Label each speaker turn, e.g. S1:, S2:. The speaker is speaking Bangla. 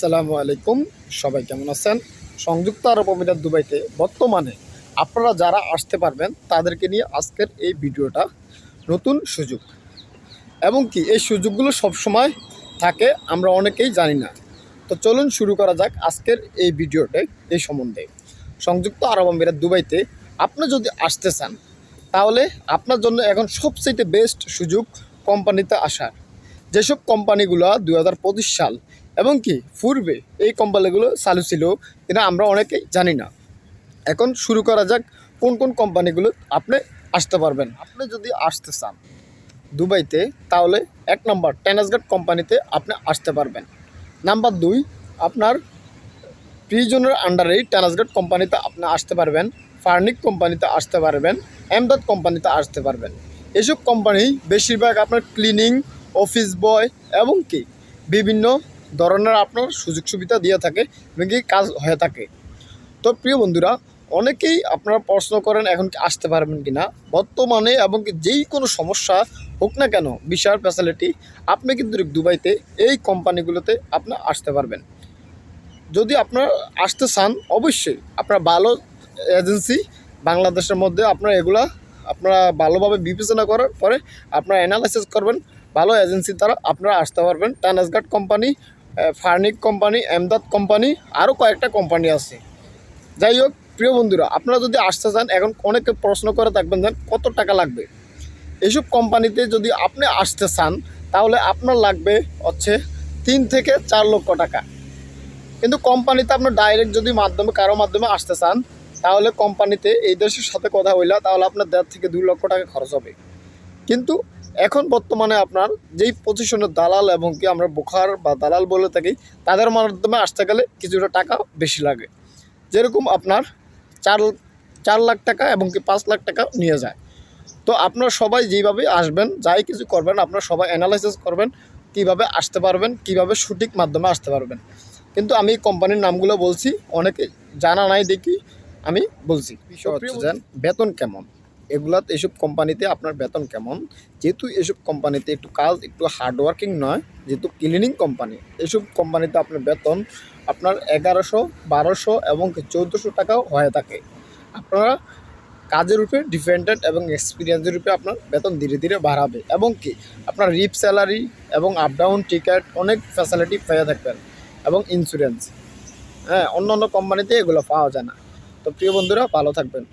S1: আসসালামু আলাইকুম। সবাই কেমন আছেন? সংযুক্ত আরব আমিরাত দুবাইতে বর্তমানে আপনারা যারা আসতে পারবেন, তাদেরকে নিয়ে আজকের এই ভিডিওটা নতুন সুযোগ। এবং কি, এই সুযোগগুলো সবসময় থাকে, আমরা অনেকেই জানি না। তো চলুন শুরু করা যাক আজকের এই ভিডিওতে এই সম্বন্ধে। সংযুক্ত আরব আমিরাত দুবাইতে আপনি যদি আসতে চান, তাহলে আপনার জন্য এখন সবচেয়ে বেস্ট সুযোগ কোম্পানিতে আসার। যেসব কোম্পানিগুলো দু হাজার পঁচিশ সাল এবং কি, পূর্বে এই কোম্পানিগুলো চালু ছিল এটা আমরা অনেকেই জানি না। এখন শুরু করা যাক, কোন কোন কোম্পানিগুলো আপনি আসতে পারবেন। আপনি যদি আসতে চান দুবাইতে, তাহলে এক নম্বর টেনাসগার্ড কোম্পানিতে আপনি আসতে পারবেন। নাম্বার দুই, আপনার প্রিজনের আন্ডারেই টেনাসগার্ড কোম্পানিতে আপনি আসতে পারবেন, ফার্নিক কোম্পানিতে আসতে পারবেন, এমদাদ কোম্পানিতে আসতে পারবেন। এসব কোম্পানি বেশিরভাগ আপনার ক্লিনিং অফিস বয় এবং কি, বিভিন্ন ধরনের আপনার সুযোগ সুবিধা দিয়ে থাকে, এবং কি কাজ হয়ে থাকে। তো প্রিয় বন্ধুরা, অনেকেই আপনারা প্রশ্ন করেন, এখন কি আসতে পারবেন কি না বর্তমানে এবং যেই কোনো সমস্যা হোক না কেন, বিশাল ফ্যাসিলিটি আপনি কিন্তু দুবাইতে এই কোম্পানিগুলোতে আপনি আসতে পারবেন। যদি আপনারা আসতে চান, অবশ্যই আপনার ভালো এজেন্সি বাংলাদেশের মধ্যে আপনার এগুলা, আপনারা ভালোভাবে বিবেচনা করার পরে আপনারা অ্যানালাইসিস করবেন, ভালো এজেন্সি দ্বারা আপনারা আসতে পারবেন। টানাসগার্ড কোম্পানি ফার্নিক কোম্পানি, এমদাদ কোম্পানি আরও কয়েকটা কোম্পানি আছে। যাই হোক, প্রিয় বন্ধুরা, আপনারা যদি আসতে চান, এখন অনেকে প্রশ্ন করে থাকবেন যে কত টাকা লাগবে? এইসব কোম্পানিতে যদি আপনি আসতে চান, তাহলে আপনার লাগবে হচ্ছে তিন থেকে চার লক্ষ টাকা। কিন্তু কোম্পানিতে আপনার ডাইরেক্ট যদি মাধ্যমে, কারও মাধ্যমে আসতে চান, তাহলে কোম্পানিতে এই দেশের সাথে কথা হইলা তাহলে আপনার দেড় থেকে দুই লক্ষ টাকা খরচ হবে। কিন্তু এখন বর্তমানে আপনার যেই পজিশনের দালাল এবং কি আমরা বোখার বা দালাল বলে থাকি তাদের মাধ্যমে আসতে গেলে কিছুটা টাকা বেশি লাগে। যেরকম আপনার চার চার লাখ টাকা এবং কি পাঁচ লাখ টাকা নিয়ে যায়। তো আপনারা সবাই যেইভাবে আসবেন যাই কিছু করবেন আপনারা সবাই অ্যানালাইসিস করবেন কীভাবে আসতে পারবেন কীভাবে সঠিক মাধ্যমে আসতে পারবেন। কিন্তু আমি কোম্পানির নামগুলো বলছি অনেকে জানা নাই দেখি আমি বলছি। বেতন কেমন? এগুলা এসব কোম্পানিতে আপনার বেতন কেমন? যেহেতু এসব কোম্পানিতে একটু কাজ, একটু হার্ডওয়ার্কিং নয়, যেহেতু ক্লিনিং কোম্পানি এসব কোম্পানিতে আপনার বেতন আপনার এগারোশো, বারোশো এবং চৌদ্দশো টাকাও হয়ে থাকে। আপনারা কাজের উপরে ডিপেন্ডেন্ট এবং এক্সপিরিয়েন্সের উপরে আপনার বেতন ধীরে ধীরে বাড়াবে এবং কি, আপনার রিপ স্যালারি এবং আপ ডাউন টিকিট অনেক ফ্যাসিলিটি পেয়ে থাকবেন এবং ইন্স্যুরেন্স হ্যাঁ অন্য অন্য কোম্পানিতে এগুলো পাওয়া যায় না। তো প্রিয় বন্ধুরা, ভালো থাকবেন।